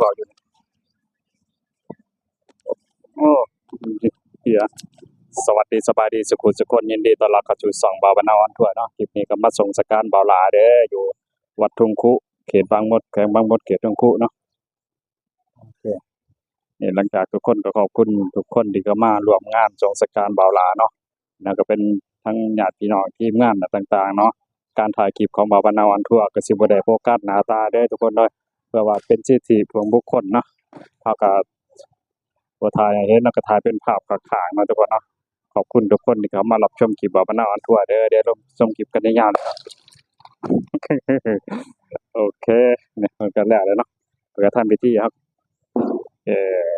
กออยู่โอ้เดี๋ยสวัสดีสบายดีสุขุสุคนยินดีต้อนรับเข้าสู่สองบาวบรรณาอนทั่วเนาะคลิปนี้ก็มาส่งสการบาวหลาเด้ออยู่วัดทุงคุเขตบางมดแขวงบางมดเขตทุ่งคุเนาะนี่หลังจากทุกคนก็ขอบคุณทุกคนที่ก็มาร่วมงานส่งสการบาวหลาเนาะนะก็เป็นทั้งญาติพี่น้องทีมงานต่าง ๆ เนาะการถ่ายคลิปของบาวบรรณาอนทั่วก็สิบ่ได้โฟกัสหน้าตาเด้อทุกคนเลย เพื่อว่าเป็นสิทธิของบุคคลเนาะเท่ากับบ่ถ่ายเห็นนัก็ถ่ายเป็นภาพขางๆเนาะทุกคนเนาะขอบคุณทุกคนที่เข้ามารับชมคลิปบ่าวบรรณาออนทัวร์เด้อเดี๋ยวเราชมคลิปกันยาวๆนะครับโอเคเนี่ยมันกันแล้วเลยเนาะเพื่อท่านพิธีครับเออ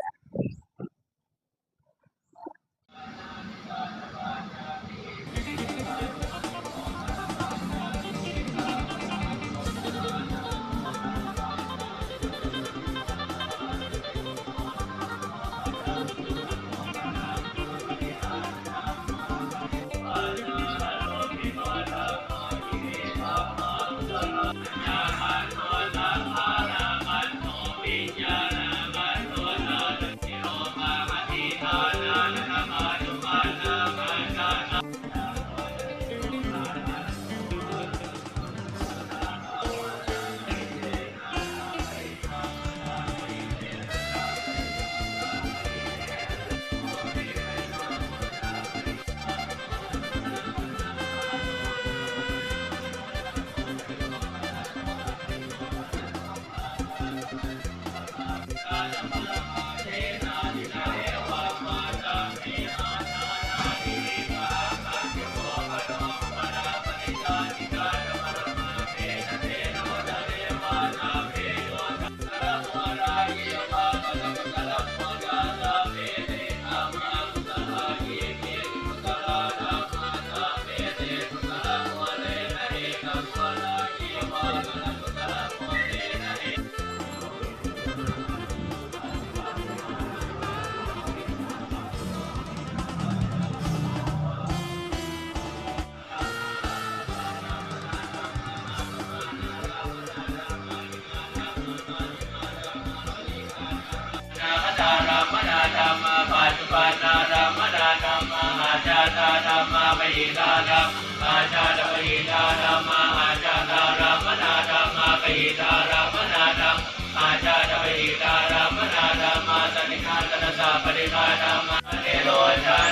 ตาธรรมาปิตาธรรมอาจาตปหิตาธรรมาอาจารตารรมนาธรรมาปิตารรมนาธรรมอาจาตปหิตารรมนาธรรมาสนิทานตนะสาปริตาธรรมเนโรจาร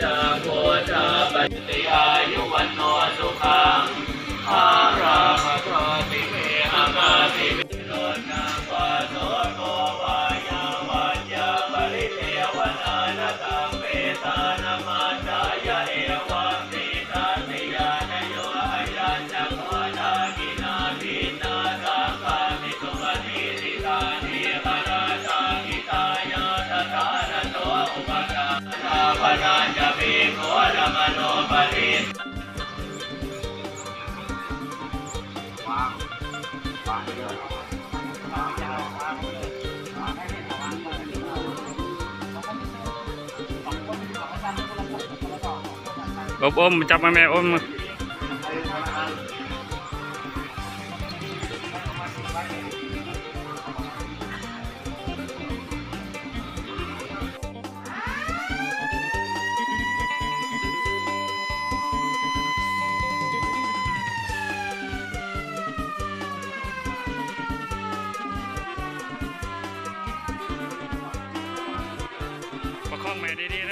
จาโคจาปฏิอายุวันโนานะโตอุปกาตาปนาจะภิกขุรมโนปริอมอมจับมาแม่อมประค องแม่ดีๆนะ